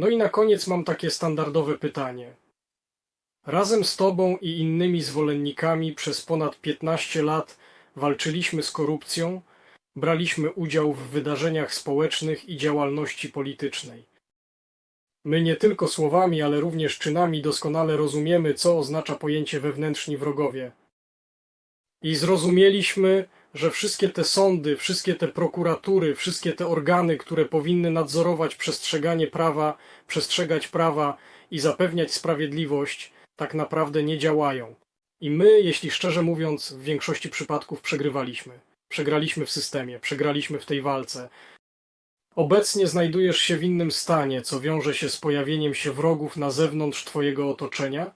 No i na koniec mam takie standardowe pytanie. Razem z Tobą i innymi zwolennikami przez ponad 15 lat walczyliśmy z korupcją, braliśmy udział w wydarzeniach społecznych i działalności politycznej. My nie tylko słowami, ale również czynami doskonale rozumiemy, co oznacza pojęcie wewnętrzni wrogowie. I zrozumieliśmy, że wszystkie te sądy, wszystkie te prokuratury, wszystkie te organy, które powinny nadzorować przestrzeganie prawa, przestrzegać prawa i zapewniać sprawiedliwość, tak naprawdę nie działają. I my, jeśli szczerze mówiąc, w większości przypadków przegrywaliśmy. Przegraliśmy w systemie, przegraliśmy w tej walce. Obecnie znajdujesz się w innym stanie, co wiąże się z pojawieniem się wrogów na zewnątrz Twojego otoczenia.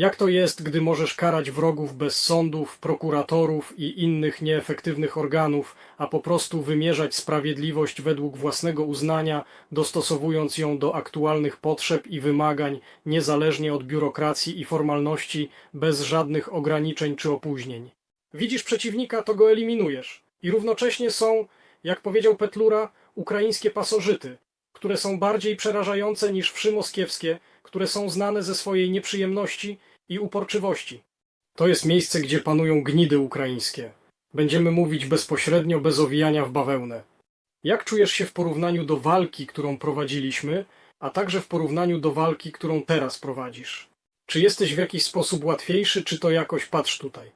Jak to jest, gdy możesz karać wrogów bez sądów, prokuratorów i innych nieefektywnych organów, a po prostu wymierzać sprawiedliwość według własnego uznania, dostosowując ją do aktualnych potrzeb i wymagań, niezależnie od biurokracji i formalności, bez żadnych ograniczeń czy opóźnień? Widzisz przeciwnika, to go eliminujesz. I równocześnie są, jak powiedział Petlura, ukraińskie pasożyty, które są bardziej przerażające niż wszy moskiewskie, które są znane ze swojej nieprzyjemności i uporczywości. To jest miejsce, gdzie panują gnidy ukraińskie. Będziemy mówić bezpośrednio, bez owijania w bawełnę. Jak czujesz się w porównaniu do walki, którą prowadziliśmy, a także w porównaniu do walki, którą teraz prowadzisz? Czy jesteś w jakiś sposób łatwiejszy, czy to jakoś patrz tutaj?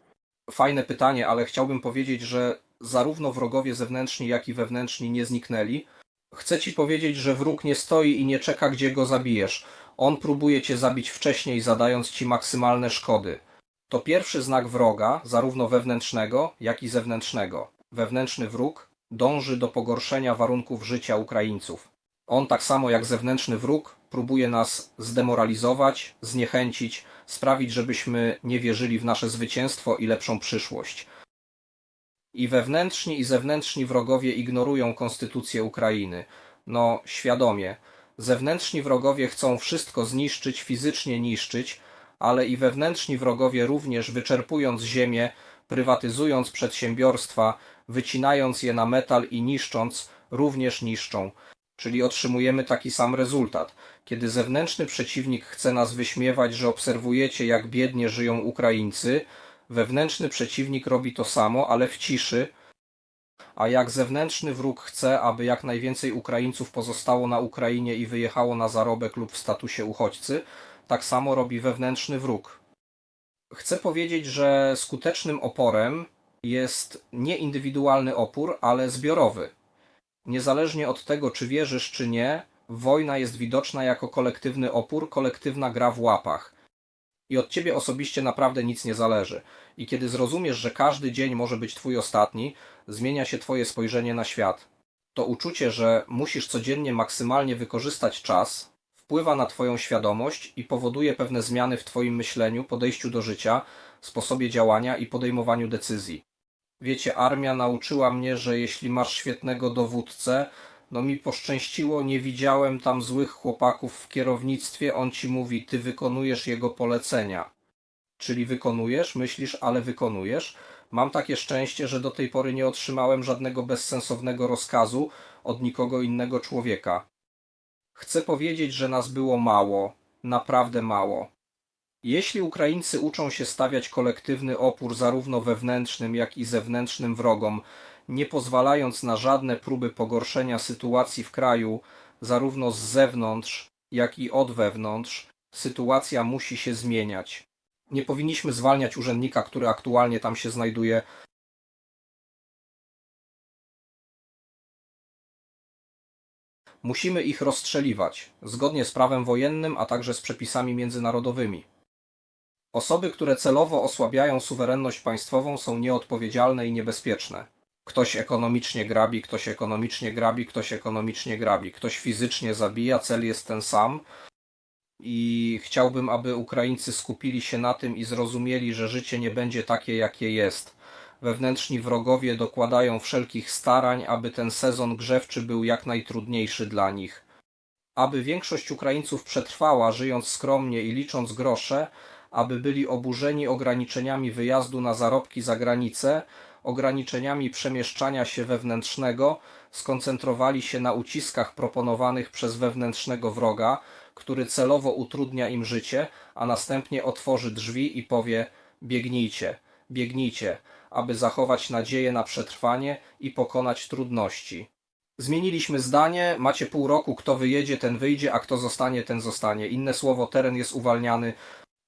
Fajne pytanie, ale chciałbym powiedzieć, że zarówno wrogowie zewnętrzni, jak i wewnętrzni nie zniknęli. Chcę ci powiedzieć, że wróg nie stoi i nie czeka, gdzie go zabijesz. On próbuje cię zabić wcześniej, zadając ci maksymalne szkody. To pierwszy znak wroga, zarówno wewnętrznego, jak i zewnętrznego. Wewnętrzny wróg dąży do pogorszenia warunków życia Ukraińców. On, tak samo jak zewnętrzny wróg, próbuje nas zdemoralizować, zniechęcić, sprawić, żebyśmy nie wierzyli w nasze zwycięstwo i lepszą przyszłość. I wewnętrzni i zewnętrzni wrogowie ignorują konstytucję Ukrainy. No, świadomie. Zewnętrzni wrogowie chcą wszystko zniszczyć, fizycznie niszczyć, ale i wewnętrzni wrogowie również wyczerpując ziemię, prywatyzując przedsiębiorstwa, wycinając je na metal i niszcząc, również niszczą. Czyli otrzymujemy taki sam rezultat. Kiedy zewnętrzny przeciwnik chce nas wyśmiewać, że obserwujecie, jak biednie żyją Ukraińcy, wewnętrzny przeciwnik robi to samo, ale w ciszy. A jak zewnętrzny wróg chce, aby jak najwięcej Ukraińców pozostało na Ukrainie i wyjechało na zarobek lub w statusie uchodźcy, tak samo robi wewnętrzny wróg. Chcę powiedzieć, że skutecznym oporem jest nie indywidualny opór, ale zbiorowy. Niezależnie od tego, czy wierzysz, czy nie, wojna jest widoczna jako kolektywny opór, kolektywna gra w łapach. I od ciebie osobiście naprawdę nic nie zależy. I kiedy zrozumiesz, że każdy dzień może być twój ostatni, zmienia się twoje spojrzenie na świat. To uczucie, że musisz codziennie maksymalnie wykorzystać czas, wpływa na twoją świadomość i powoduje pewne zmiany w twoim myśleniu, podejściu do życia, sposobie działania i podejmowaniu decyzji. Wiecie, armia nauczyła mnie, że jeśli masz świetnego dowódcę, no mi poszczęściło, nie widziałem tam złych chłopaków w kierownictwie, on ci mówi, ty wykonujesz jego polecenia. Czyli wykonujesz, myślisz, ale wykonujesz. Mam takie szczęście, że do tej pory nie otrzymałem żadnego bezsensownego rozkazu od nikogo innego człowieka. Chcę powiedzieć, że nas było mało, naprawdę mało. Jeśli Ukraińcy uczą się stawiać kolektywny opór zarówno wewnętrznym, jak i zewnętrznym wrogom, nie pozwalając na żadne próby pogorszenia sytuacji w kraju, zarówno z zewnątrz, jak i od wewnątrz, sytuacja musi się zmieniać. Nie powinniśmy zwalniać urzędnika, który aktualnie tam się znajduje. Musimy ich rozstrzeliwać, zgodnie z prawem wojennym, a także z przepisami międzynarodowymi. Osoby, które celowo osłabiają suwerenność państwową, są nieodpowiedzialne i niebezpieczne. Ktoś ekonomicznie grabi, ktoś ekonomicznie grabi, ktoś ekonomicznie grabi, ktoś fizycznie zabija, cel jest ten sam. I chciałbym, aby Ukraińcy skupili się na tym i zrozumieli, że życie nie będzie takie, jakie jest. Wewnętrzni wrogowie dokładają wszelkich starań, aby ten sezon grzewczy był jak najtrudniejszy dla nich. Aby większość Ukraińców przetrwała, żyjąc skromnie i licząc grosze, aby byli oburzeni ograniczeniami wyjazdu na zarobki za granicę ograniczeniami przemieszczania się wewnętrznego skoncentrowali się na uciskach proponowanych przez wewnętrznego wroga, który celowo utrudnia im życie, a następnie otworzy drzwi i powie: biegnijcie, biegnijcie, aby zachować nadzieję na przetrwanie i pokonać trudności. Zmieniliśmy zdanie, macie pół roku, kto wyjedzie, ten wyjdzie, a kto zostanie, ten zostanie. Inne słowo, teren jest uwalniany.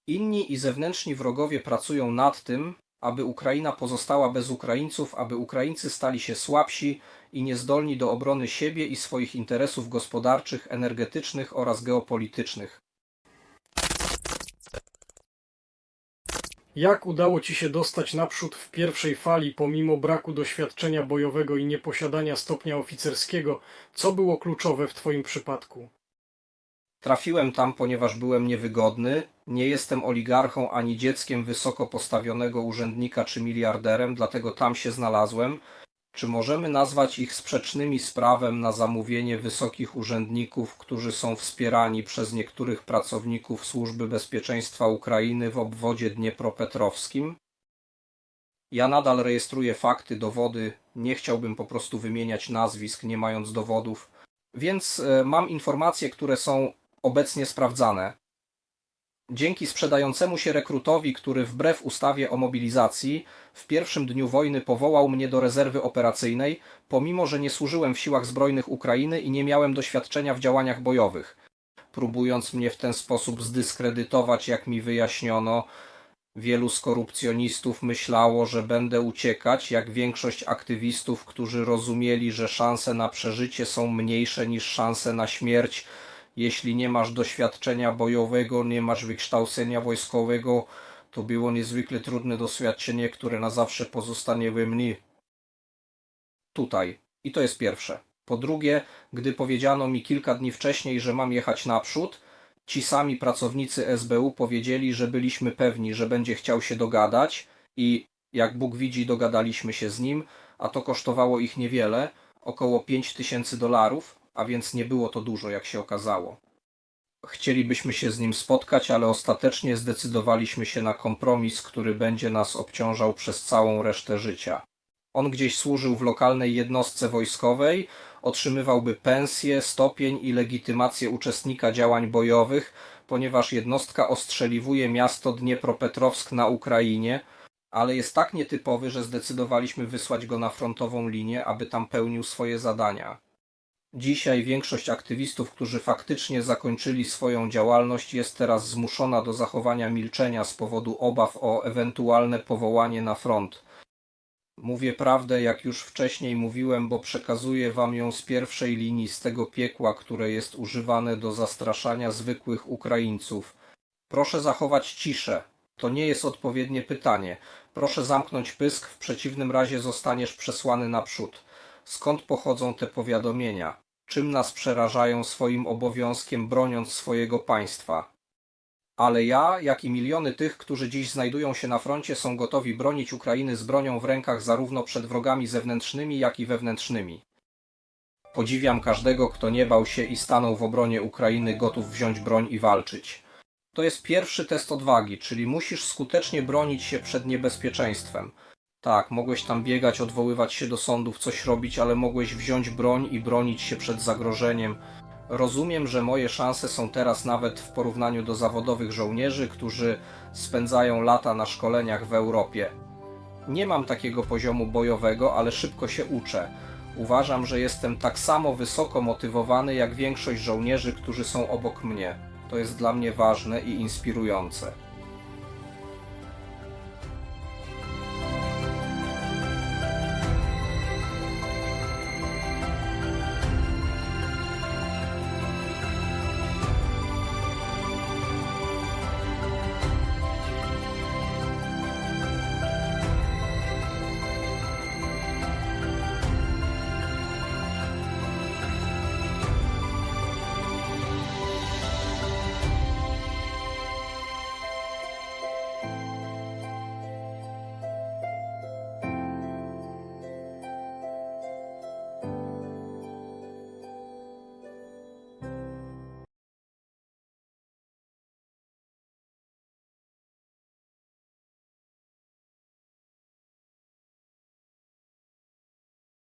Inni i zewnętrzni wrogowie pracują nad tym, aby Ukraina pozostała bez Ukraińców, aby Ukraińcy stali się słabsi i niezdolni do obrony siebie i swoich interesów gospodarczych, energetycznych oraz geopolitycznych. Jak udało ci się dostać naprzód w pierwszej fali pomimo braku doświadczenia bojowego i nieposiadania stopnia oficerskiego? Co było kluczowe w twoim przypadku? Trafiłem tam, ponieważ byłem niewygodny, nie jestem oligarchą ani dzieckiem wysoko postawionego urzędnika czy miliarderem, dlatego tam się znalazłem. Czy możemy nazwać ich sprzecznymi z prawem na zamówienie wysokich urzędników, którzy są wspierani przez niektórych pracowników Służby Bezpieczeństwa Ukrainy w obwodzie dniepropetrowskim? Ja nadal rejestruję fakty, dowody, nie chciałbym po prostu wymieniać nazwisk, nie mając dowodów, więc e, mam informacje, które są obecnie sprawdzane. Dzięki sprzedającemu się rekrutowi, który wbrew ustawie o mobilizacji w pierwszym dniu wojny powołał mnie do rezerwy operacyjnej, pomimo że nie służyłem w siłach zbrojnych Ukrainy i nie miałem doświadczenia w działaniach bojowych, próbując mnie w ten sposób zdyskredytować, jak mi wyjaśniono. Wielu skorupcjonistów myślało, że będę uciekać, jak większość aktywistów, którzy rozumieli, że szanse na przeżycie są mniejsze niż szanse na śmierć, jeśli nie masz doświadczenia bojowego, nie masz wykształcenia wojskowego, to było niezwykle trudne doświadczenie, które na zawsze pozostanie we mnie. Tutaj. I to jest pierwsze. Po drugie, gdy powiedziano mi kilka dni wcześniej, że mam jechać naprzód, ci sami pracownicy SBU powiedzieli, że byliśmy pewni, że będzie chciał się dogadać i jak Bóg widzi, dogadaliśmy się z nim, a to kosztowało ich niewiele, około 5 tysięcy dolarów, a więc nie było to dużo, jak się okazało. Chcielibyśmy się z nim spotkać, ale ostatecznie zdecydowaliśmy się na kompromis, który będzie nas obciążał przez całą resztę życia. On gdzieś służył w lokalnej jednostce wojskowej, otrzymywałby pensję, stopień i legitymację uczestnika działań bojowych, ponieważ jednostka ostrzeliwuje miasto Dniepropetrowsk na Ukrainie, ale jest tak nietypowy, że zdecydowaliśmy wysłać go na frontową linię, aby tam pełnił swoje zadania. Dzisiaj większość aktywistów, którzy faktycznie zakończyli swoją działalność, jest teraz zmuszona do zachowania milczenia z powodu obaw o ewentualne powołanie na front. Mówię prawdę, jak już wcześniej mówiłem, bo przekazuję wam ją z pierwszej linii, z tego piekła, które jest używane do zastraszania zwykłych Ukraińców. Proszę zachować ciszę. To nie jest odpowiednie pytanie. Proszę zamknąć pysk, w przeciwnym razie zostaniesz przesłany naprzód. Skąd pochodzą te powiadomienia? Czym nas przerażają swoim obowiązkiem, broniąc swojego państwa? Ale ja, jak i miliony tych, którzy dziś znajdują się na froncie, są gotowi bronić Ukrainy z bronią w rękach zarówno przed wrogami zewnętrznymi, jak i wewnętrznymi. Podziwiam każdego, kto nie bał się i stanął w obronie Ukrainy, gotów wziąć broń i walczyć. To jest pierwszy test odwagi, czyli musisz skutecznie bronić się przed niebezpieczeństwem. Tak, mogłeś tam biegać, odwoływać się do sądów, coś robić, ale mogłeś wziąć broń i bronić się przed zagrożeniem. Rozumiem, że moje szanse są teraz nawet w porównaniu do zawodowych żołnierzy, którzy spędzają lata na szkoleniach w Europie. Nie mam takiego poziomu bojowego, ale szybko się uczę. Uważam, że jestem tak samo wysoko motywowany jak większość żołnierzy, którzy są obok mnie. To jest dla mnie ważne i inspirujące.